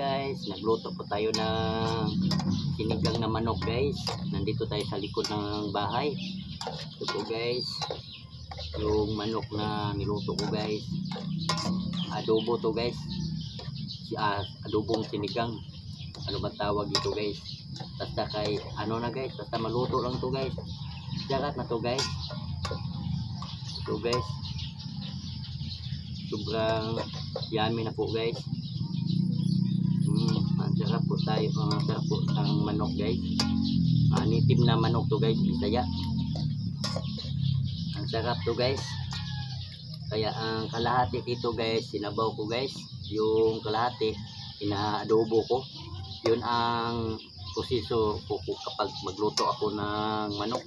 guys, nagluto po tayo ng sinigang na manok guys. Nandito tayo sa likod ng bahay. Ito po guys, yung manok na niluto ko guys. Adobo to guys. Si, ah, adobong sinigang. Ano ba tawag dito guys? Basta kay, ano na guys, basta maluto lang to guys. Jarat na to guys. Ito guys. Sobrang yummy na po guys. Tayo, ang sarap po ng manok guys. Ah, native na manok to guys, Bisaya. Ang sarap to guys. Kaya ang kalahati dito guys, sinabaw ko guys. Yung kalahati, inaadobo ko. Yun ang proseso ko kapag magluto ako ng manok.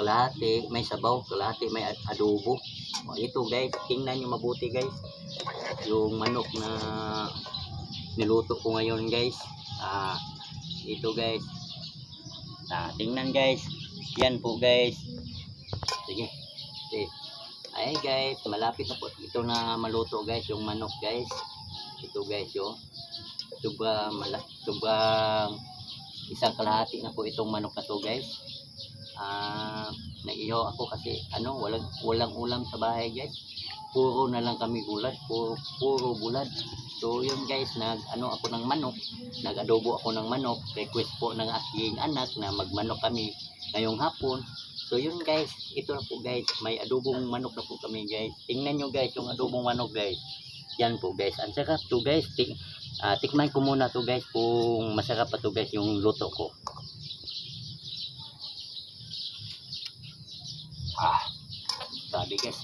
Kalahati may sabaw, kalahati may ad- adobo. O, ito guys, tingnan nyo mabuti guys. Yung manok na niluto ko ngayon guys. Ah, ito guys. Ah, tingnan guys. Yan po guys. Sige. Sige. Ay guys, malapit na po ito na maluto guys, yung manok guys. Ito guys, yung sobrang mala sobrang isang kalahati na po itong manok na to guys. Ah, naihaw ako kasi ano, walang walang ulam sa bahay guys. Puro na lang kami gulad, puro, puro bulad. So yun guys, nag ano ako ng manok, nag-adobo ako ng manok, request po ng aking anak na magmanok kami ngayong hapon. So yun guys, ito na po guys, may adobong manok na po kami guys. Tingnan nyo guys yung adobong manok guys. Yan po guys, ang sarap to guys. Tik, ah, tikman ko muna to guys kung masarap pa to guys yung luto ko. Ah, sabi guys.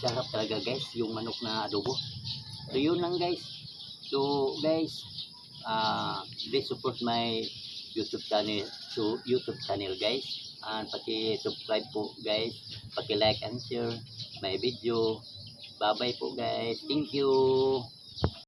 Sarap talaga guys yung manok na adobo. So yun lang guys. So guys, uh, please support my YouTube channel so YouTube channel guys. And paki-subscribe po guys. Paki-like and share my video. Bye-bye po guys. Thank you.